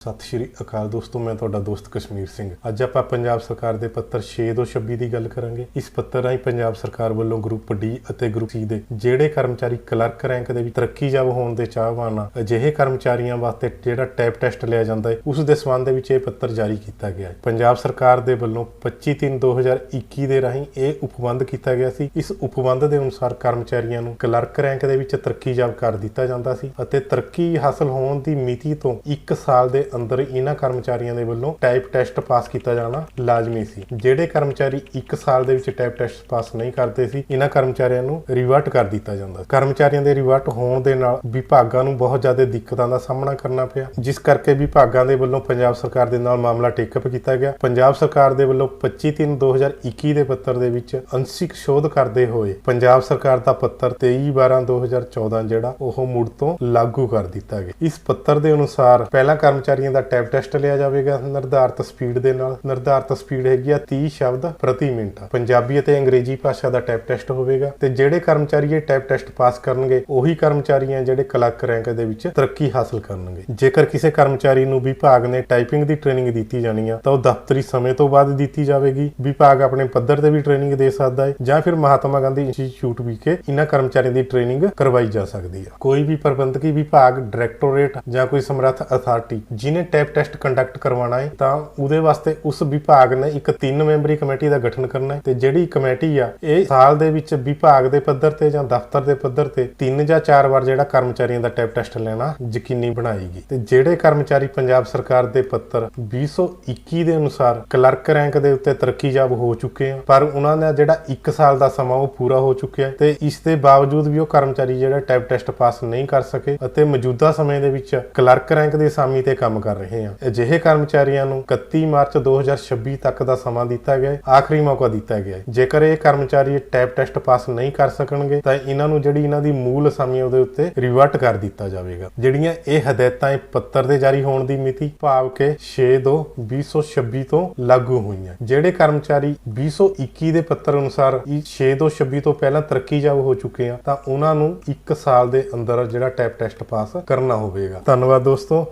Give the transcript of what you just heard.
ਸਤਿ ਸ਼੍ਰੀ ਅਕਾਲ ਦੋਸਤੋ, ਮੈਂ ਤੁਹਾਡਾ ਦੋਸਤ ਕਸ਼ਮੀਰ ਸਿੰਘ। ਅੱਜ ਆਪਾਂ ਪੰਜਾਬ ਸਰਕਾਰ ਦੇ ਪੱਤਰ 6226 ਦੀ ਗੱਲ ਕਰਾਂਗੇ। ਇਸ ਪੱਤਰ ਰਾਹੀਂ ਪੰਜਾਬ ਸਰਕਾਰ ਵੱਲੋਂ ਗਰੁੱਪ ਡੀ ਅਤੇ ਗਰੁੱਪ ਸੀ ਦੇ ਜਿਹੜੇ ਕਰਮਚਾਰੀ ਕਲਰਕ ਰੈਂਕ ਦੇ ਵਿੱਚ ਤਰੱਕੀ ਜਾਬ ਹੋਣ ਦੇ ਚਾਹਵਾਨ ਆ, ਅਜਿਹੇ ਕਰਮਚਾਰੀਆਂ ਵਾਸਤੇ ਜਿਹੜਾ ਟੈਪ ਟੈਸਟ ਲਿਆ ਜਾਂਦਾ ਹੈ, ਉਸ ਦੇ ਸਬੰਧ ਦੇ ਵਿੱਚ ਇਹ ਪੱਤਰ ਜਾਰੀ ਕੀਤਾ ਗਿਆ ਹੈ। ਪੰਜਾਬ ਸਰਕਾਰ ਦੇ ਵੱਲੋਂ 25/3/2021 ਦੇ ਰਾਹੀਂ ਇਹ ਉਪਬੰਧ ਕੀਤਾ ਗਿਆ ਸੀ। ਇਸ ਉਪਬੰਧ ਦੇ ਅਨੁਸਾਰ ਕਰਮਚਾਰੀਆਂ ਨੂੰ ਕਲਰਕ ਰੈਂਕ ਦੇ ਵਿੱਚ ਤਰੱਕੀ ਜਾਬ ਕਰ ਦਿੱਤਾ ਜਾਂਦਾ ਸੀ ਅਤੇ ਤਰੱਕੀ ਹਾਸਲ ਹੋਣ ਦੀ ਮਿਤੀ ਤੋਂ 1 ਸਾਲ ਦੇ ਅੰਦਰ ਇਹਨਾਂ ਕਰਮਚਾਰੀਆਂ ਦੇ ਵੱਲੋਂ ਟਾਈਪ ਟੈਸਟ ਪਾਸ ਕੀਤਾ ਜਾਣਾ ਲਾਜ਼ਮੀ ਸੀ, ਜਿਹੜੇ ਕਰਮਚਾਰੀ 1 ਸਾਲ ਦੇ ਵਿੱਚ ਟਾਈਪ ਟੈਸਟ ਪਾਸ ਨਹੀਂ ਕਰਦੇ ਸੀ, ਇਹਨਾਂ ਕਰਮਚਾਰੀਆਂ ਨੂੰ ਰਿਵਰਟ ਕਰ ਦਿੱਤਾ ਜਾਂਦਾ ਕਰਮਚਾਰੀਆਂ ਦੇ ਰਿਵਰਟ ਹੋਣ ਦੇ ਨਾਲ ਵਿਭਾਗਾਂ ਨੂੰ ਬਹੁਤ ਜ਼ਿਆਦਾ ਦਿੱਕਤਾਂ ਦਾ ਸਾਹਮਣਾ ਕਰਨਾ ਪਿਆ, ਜਿਸ ਕਰਕੇ ਵਿਭਾਗਾਂ ਦੇ ਵੱਲੋਂ ਪੰਜਾਬ ਸਰਕਾਰ ਦੇ ਨਾਲ ਮਾਮਲਾ ਟੇਕਅਪ ਕੀਤਾ ਗਿਆ। ਪੰਜਾਬ ਸਰਕਾਰ ਦੇ ਵੱਲੋਂ 25/3/2021 ਦੇ ਪੱਤਰ ਦੇ ਵਿੱਚ ਅੰਸ਼ਿਕ ਸ਼ੋਧ ਕਰਦੇ ਹੋਏ ਪੰਜਾਬ ਸਰਕਾਰ ਦਾ ਪੱਤਰ 23/12/2014 ਜਿਹੜਾ ਉਹ ਮੁੜ ਤੋਂ ਲਾਗੂ ਕਰ ਦਿੱਤਾ ਗਿਆ। ਇਸ ਪੱਤਰ ਦੇ ਅਨੁਸਾਰ ਪਹਿਲਾ ਕਰਮਚਾਰੀਆਂ ਦਾ ਟੈਪ ਟੈਸਟ ਲਿਆ ਜਾਵੇਗਾ ਨਿਰਧਾਰਤ ਸਪੀਡ ਦੇ ਨਾਲ। ਨਿਰਧਾਰਤ ਸਪੀਡ ਹੈਗੀ ਆ 30 ਸ਼ਬਦ ਪ੍ਰਤੀ ਮਿੰਟ। ਪੰਜਾਬੀ ਅਤੇ ਅੰਗਰੇਜ਼ੀ ਭਾਸ਼ਾ ਦਾ ਟੈਪ ਟੈਸਟ ਹੋਵੇਗਾ ਤੇ ਜਿਹੜੇ ਕਰਮਚਾਰੀ ਇਹ ਟੈਪ ਟੈਸਟ ਪਾਸ ਕਰਨਗੇ, ਉਹੀ ਕਰਮਚਾਰੀ ਜਿਹੜੇ ਕਲਰਕ ਰੈਂਕ ਦੇ ਵਿੱਚ ਤਰੱਕੀ ਹਾਸਲ ਕਰਨਗੇ। ਜੇਕਰ ਕਿਸੇ ਕਰਮਚਾਰੀ ਨੂੰ ਵਿਭਾਗ ਨੇ ਟਾਈਪਿੰਗ ਦੀ ਟ੍ਰੇਨਿੰਗ ਦਿੱਤੀ ਜਾਣੀ ਆ, ਤਾਂ ਉਹ ਦਫ਼ਤਰੀ ਸਮੇਂ ਤੋਂ ਬਾਅਦ ਦਿੱਤੀ ਜਾਵੇਗੀ। ਵਿਭਾਗ ਆਪਣੇ ਪੱਧਰ ਤੇ ਵੀ ਟ੍ਰੇਨਿੰਗ ਦੇ ਸਕਦਾ ਹੈ ਜਾਂ ਫਿਰ ਮਹਾਤਮਾ ਗਾਂਧੀ ਇੰਸਟੀਚਿਊਟ ਵਿਖੇ ਇਹਨਾਂ ਕਰਮਚਾਰੀਆਂ ਦੀ ਟ੍ਰੇਨਿੰਗ ਕਰਵਾਈ ਜਾ ਸਕਦੀ ਹੈ ਕੋਈ ਵੀ ਪ੍ਰਬੰਧਕੀ ਵਿਭਾਗ, ਡਾਇਰੈਕਟੋਰੇਟ ਜਾਂ ਕੋਈ ਸਮਰੱਥ ਅਥਾਰਟੀ ਜਿਹਨੇ ਟੈਪ ਟੈਸਟ ਕੰਡਕਟ ਕਰਵਾਉਣਾ ਹੈ ਤਾਂ ਉਹਦੇ ਵਾਸਤੇ ਉਸ ਵਿਭਾਗ ਨੇ ਇੱਕ ਤਿੰਨ ਮੈਂਬਰੀ ਕਮੇਟੀ ਦਾ ਗਠਨ ਕਰਨਾ ਹੈ ਤੇ ਜਿਹੜੀ ਕਮੇਟੀ ਆ, ਇਹ ਸਾਲ ਦੇ ਵਿੱਚ ਵਿਭਾਗ ਦੇ ਪੱਧਰ ਤੇ ਜਾਂ ਦਫ਼ਤਰ ਦੇ ਪੱਧਰ ਤੇ ਤਿੰਨ ਜਾਂ ਚਾਰ ਵਾਰ ਜਿਹੜਾ ਕਰਮਚਾਰੀਆਂ ਦਾ ਟੈਪ ਟੈਸਟ ਲੈਣਾ ਯਕੀਨੀ ਬਣਾਏਗੀ। ਤੇ ਜਿਹੜੇ ਕਰਮਚਾਰੀ ਪੰਜਾਬ ਸਰਕਾਰ ਦੇ ਪੱਤਰ 2021 ਦੇ ਅਨੁਸਾਰ ਕਲਰਕ ਰੈਂਕ ਦੇ ਉੱਤੇ ਤਰੱਕੀ ਜਾਬ ਹੋ ਚੁੱਕੇ ਆ, ਪਰ ਉਹਨਾਂ ਦਾ ਜਿਹੜਾ 1 ਸਾਲ ਦਾ ਸਮਾਂ ਉਹ ਪੂਰਾ ਹੋ ਚੁੱਕਿਆ ਤੇ ਇਸ ਦੇ ਬਾਵਜੂਦ ਵੀ ਉਹ ਕਰਮਚਾਰੀ ਜਿਹੜਾ ਟੈਪ ਟੈਸਟ ਪਾਸ ਨਹੀਂ ਕਰ ਸਕੇ ਅਤੇ ਮੌਜੂਦਾ ਸਮੇਂ ਦੇ ਵਿੱਚ ਕਲਰਕ ਰੈਂਕ ਦੇ ਅਸਾਮੀ ਤੇ ਕੰਮ ਕਰ ਰਹੇ ਹਾਂ। ਅਜਿਹੇ ਕਰਮਚਾਰੀਆਂ ਨੂੰ 31 ਮਾਰਚ 2026 ਤੱਕ ਦਾ ਸਮਾਂ ਦਿੱਤਾ ਗਿਆ ਹੈ। ਆਖਰੀ ਮੌਕਾ ਦਿੱਤਾ ਗਿਆ ਹੈ। ਜੇਕਰ ਇਹ ਕਰਮਚਾਰੀ ਟੈਪ ਟੈਸਟ ਪਾਸ ਨਹੀਂ ਕਰ ਸਕਣਗੇ, ਤਾਂ ਇਹਨਾਂ ਨੂੰ ਜਿਹੜੀ ਇਹਨਾਂ ਦੀ ਮੂਲ ਅਸਾਮੀ ਉਹਦੇ ਉੱਤੇ ਰਿਵਰਟ ਕਰ ਦਿੱਤਾ ਜਾਵੇਗਾ। ਜਿਹੜੀਆਂ ਇਹ ਹਦਾਇਤਾਂ ਇਹ ਪੱਤਰ ਦੇ ਜਾਰੀ ਹੋਣ ਦੀ ਮਿਤੀ ਭਾਵ ਕਿ 6/2/2026 ਤੋਂ ਲਾਗੂ ਹੋਈਆਂ। ਜਿਹੜੇ ਕਰਮਚਾਰੀ 2021 ਦੇ ਪੱਤਰ ਅਨੁਸਾਰ 6/2/26 ਤੋਂ ਪਹਿਲਾਂ ਤਰੱਕੀ ਤਰੱਕੀਯਾਬ ਹੋ ਚੁੱਕੇ ਆ, ਤਾਂ ਉਹਨਾਂ ਨੂੰ 1 ਸਾਲ ਦੇ ਅੰਦਰ ਜਿਹੜਾ ਟੈਪ ਟੈਸਟ ਪਾਸ ਕਰਨਾ ਹੋਵੇਗਾ। ਧੰਨਵਾਦ ਦੋਸਤੋ।